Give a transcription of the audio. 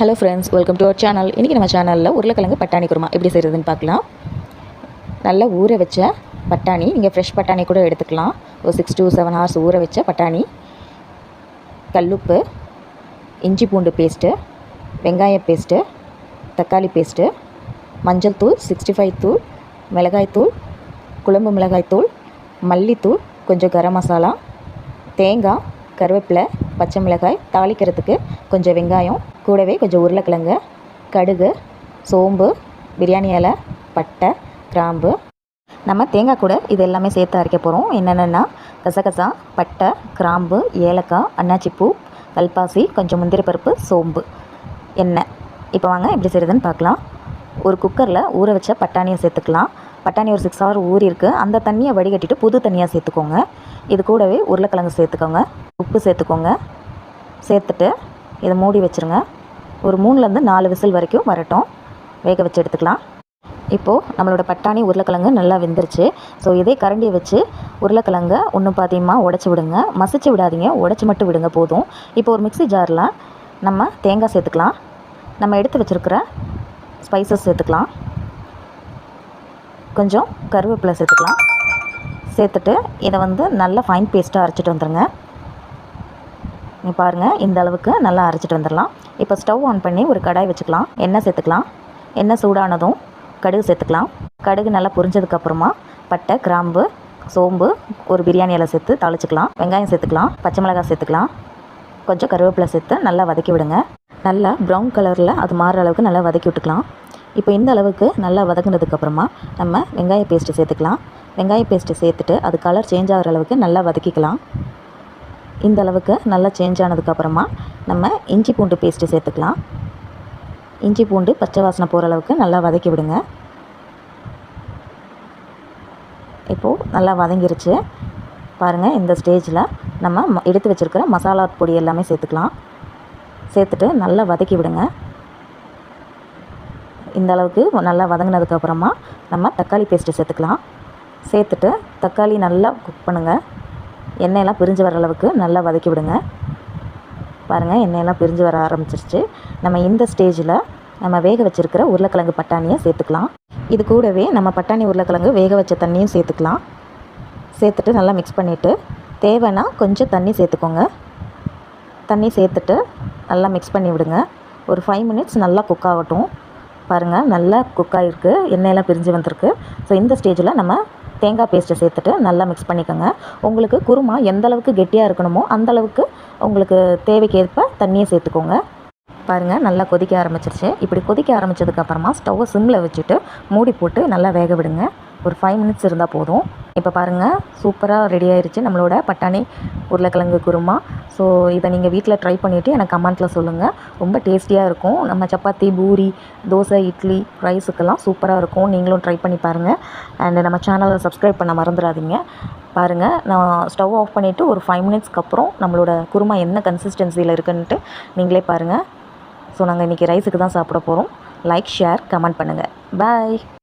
Hello friends welcome to our channel இன்றைக்கி நம்ம சேனலில் உருளைக்கிழங்கு பட்டாணி குருமா எப்படி செய்கிறதுன்னு பார்க்கலாம். நல்லா ஊற வச்ச பட்டாணி நீங்கள் ஃப்ரெஷ் பட்டாணி கூட எடுத்துக்கலாம். ஒரு சிக்ஸ் டூ செவன் ஹவர்ஸ் ஊற வச்ச பட்டாணி கல்லுப்பு இஞ்சி பூண்டு பேஸ்ட்டு வெங்காய பேஸ்ட்டு தக்காளி பேஸ்ட்டு மஞ்சள் தூள் சிக்ஸ்டி ஃபைவ் தூள் மிளகாய் தூள் குழம்பு மிளகாய் தூள் மல்லித்தூள் கொஞ்சம் கரம் மசாலா தேங்காய் கருவேப்பிலை பச்சை மிளகாய் தாளிக்கிறதுக்கு கொஞ்சம் வெங்காயம் கூடவே கொஞ்சம் உருளைக்கிழங்கு கடுகு சோம்பு பிரியாணி இலை பட்டை கிராம்பு. நம்ம தேங்காய் கூட இது எல்லாமே சேர்த்து அரைக்க போகிறோம் என்னென்னா கசகசா பட்டை கிராம்பு ஏலக்காய் அன்னாச்சிப்பூ கல்பாசி கொஞ்சம் முந்திரி பருப்பு சோம்பு. எண்ணெய். இப்போ வாங்க எப்படி செய்கிறதுன்னு பார்க்கலாம். ஒரு குக்கரில் ஊற வச்ச பட்டாணியை சேர்த்துக்கலாம். பட்டாணி ஒரு சிக்ஸ் ஹவர் ஊறி இருக்குது அந்த தண்ணியை வடிகட்டிட்டு புது தண்ணியாக சேர்த்துக்கோங்க. இது கூடவே உருளைக்கிழங்கு சேர்த்துக்கோங்க. உப்பு சேர்த்துக்கோங்க. சேர்த்துட்டு இதை மூடி வச்சுருங்க. ஒரு மூணுலேருந்து நாலு விசில் வரைக்கும் வரட்டும். வேக வச்சு எடுத்துக்கலாம். இப்போது நம்மளோட பட்டாணி உருளைக்கிழங்கு நல்லா வெந்துருச்சு. ஸோ இதே கரண்டியை வச்சு உருளைக்கிழங்க ஒன்று பாத்தியமாக உடச்சி விடுங்க. மசிச்சு விடாதீங்க. உடச்சி மட்டும் விடுங்க போதும். இப்போ ஒரு மிக்ஸி ஜாரில் நம்ம தேங்காய் சேர்த்துக்கலாம். நம்ம எடுத்து வச்சுருக்கிற ஸ்பைசஸ் சேர்த்துக்கலாம். கொஞ்சம் கருவேப்பிலை சேர்த்துக்கலாம். சேர்த்துட்டு இதை வந்து நல்லா ஃபைன் பேஸ்ட்டாக அரைச்சிட்டு வந்துடுங்க நீ பாருங்கள் இந்த அளவுக்கு நல்லா அரைச்சிட்டு வந்துடலாம். இப்போ ஸ்டவ் ஆன் பண்ணி ஒரு கடாய் வச்சுக்கலாம். எண்ணெய் சேர்த்துக்கலாம். எண்ணெய் சூடானதும் கடுகு சேர்த்துக்கலாம். கடுகு நல்லா பொரிஞ்சதுக்கப்புறமா பட்டை கிராம்பு சோம்பு ஒரு பிரியாணி இலை சேர்த்து தாளிச்சிக்கலாம். வெங்காயம் சேர்த்துக்கலாம். பச்சை மிளகாய் சேர்த்துக்கலாம். கொஞ்சம் கருவேப்பிலை சேர்த்து நல்லா வதக்கி விடுங்க. நல்லா ப்ரௌன் கலரில் அது மாறுற அளவுக்கு நல்லா வதக்கி விட்டுக்கலாம். இப்போ இந்த அளவுக்கு நல்லா வதக்குனதுக்கப்புறமா நம்ம வெங்காய பேஸ்ட்டு சேர்த்துக்கலாம். வெங்காய பேஸ்ட்டு சேர்த்துட்டு அது கலர் சேஞ்ச் ஆகிற அளவுக்கு நல்லா வதக்கிக்கலாம். இந்த அளவுக்கு நல்லா சேஞ்ச் ஆனதுக்கப்புறமா நம்ம இஞ்சி பூண்டு பேஸ்ட்டு சேர்த்துக்கலாம். இஞ்சி பூண்டு பச்சை வாசனை போகிற அளவுக்கு நல்லா வதக்கி விடுங்க. இப்போது நல்லா வதங்கிருச்சு. பாருங்கள் இந்த ஸ்டேஜில் நம்ம ம- எடுத்து வச்சுருக்கிற மசாலா பொடி எல்லாமே சேர்த்துக்கலாம். சேர்த்துட்டு நல்லா வதக்கி விடுங்க. இந்த அளவுக்கு நல்லா வதங்கினதுக்கப்புறமா நம்ம தக்காளி பேஸ்ட்டு சேர்த்துக்கலாம். சேர்த்துட்டு தக்காளி நல்லா குக் பண்ணுங்கள் எண்ணெயெல்லாம் பிரிஞ்சு வர அளவுக்கு நல்லா வதக்கி விடுங்க. பாருங்கள் எண்ணெயெல்லாம் பிரிஞ்சு வர ஆரம்பிச்சிருச்சு. நம்ம இந்த ஸ்டேஜில் நம்ம வேக வச்சுருக்கிற உருளைக்கிழங்கு பட்டாணியை சேர்த்துக்கலாம். இது கூடவே நம்ம பட்டாணி உருளைக்கிழங்கு வேக வச்ச தண்ணியும் சேர்த்துக்கலாம். சேர்த்துட்டு நல்லா மிக்ஸ் பண்ணிவிட்டு தேவைன்னா கொஞ்சம் தண்ணி சேர்த்துக்கோங்க. தண்ணி சேர்த்துட்டு நல்லா மிக்ஸ் பண்ணி விடுங்க. ஒரு ஃபைவ் மினிட்ஸ் நல்லா குக் ஆகட்டும். பாருங்கள் நல்லா குக் ஆகிருக்கு எண்ணெயெல்லாம் பிரிஞ்சு வந்திருக்கு. ஸோ இந்த ஸ்டேஜில் நம்ம தேங்காய் பேஸ்ட்டை சேர்த்துட்டு நல்லா மிக்ஸ் பண்ணிக்கோங்க. உங்களுக்கு குருமா எந்த அளவுக்கு கெட்டியாக இருக்கணுமோ அந்தளவுக்கு உங்களுக்கு தேவைக்கேற்ப தண்ணியை சேர்த்துக்கோங்க. பாருங்கள் நல்லா கொதிக்க ஆரம்பிச்சிருச்சு. இப்படி கொதிக்க ஆரம்பிச்சதுக்கப்புறமா ஸ்டவ்வை சிம்மில் வச்சுட்டு மூடி போட்டு நல்லா வேக விடுங்க. ஒரு ஃபைவ் மினிட்ஸ் இருந்தால் போதும். இப்போ பாருங்கள் சூப்பராக ரெடி ஆயிடுச்சு நம்மளோட பட்டாணி உருளைக்கிழங்கு குருமா. ஸோ இதை நீங்கள் வீட்டில் ட்ரை பண்ணிவிட்டு எனக்கு கமெண்ட்டில் சொல்லுங்கள் ரொம்ப டேஸ்டியாக இருக்கும். நம்ம சப்பாத்தி பூரி தோசை இட்லி ரைஸுக்கெல்லாம் சூப்பராக இருக்கும். நீங்களும் ட்ரை பண்ணி பாருங்கள் அண்ட் நம்ம சேனலை சப்ஸ்கிரைப் பண்ண மறந்துடாதீங்க. பாருங்கள் நான் ஸ்டவ் ஆஃப் பண்ணிவிட்டு ஒரு ஃபைவ் மினிட்ஸ்க்கு அப்புறம் நம்மளோட குருமா என்ன கன்சிஸ்டன்சியில் இருக்குன்ட்டு நீங்களே பாருங்கள் ஸோ நாங்கள் இன்றைக்கி ரைஸுக்கு தான் சாப்பிட போகிறோம் லைக் ஷேர் கமெண்ட் பண்ணுங்கள் பாய்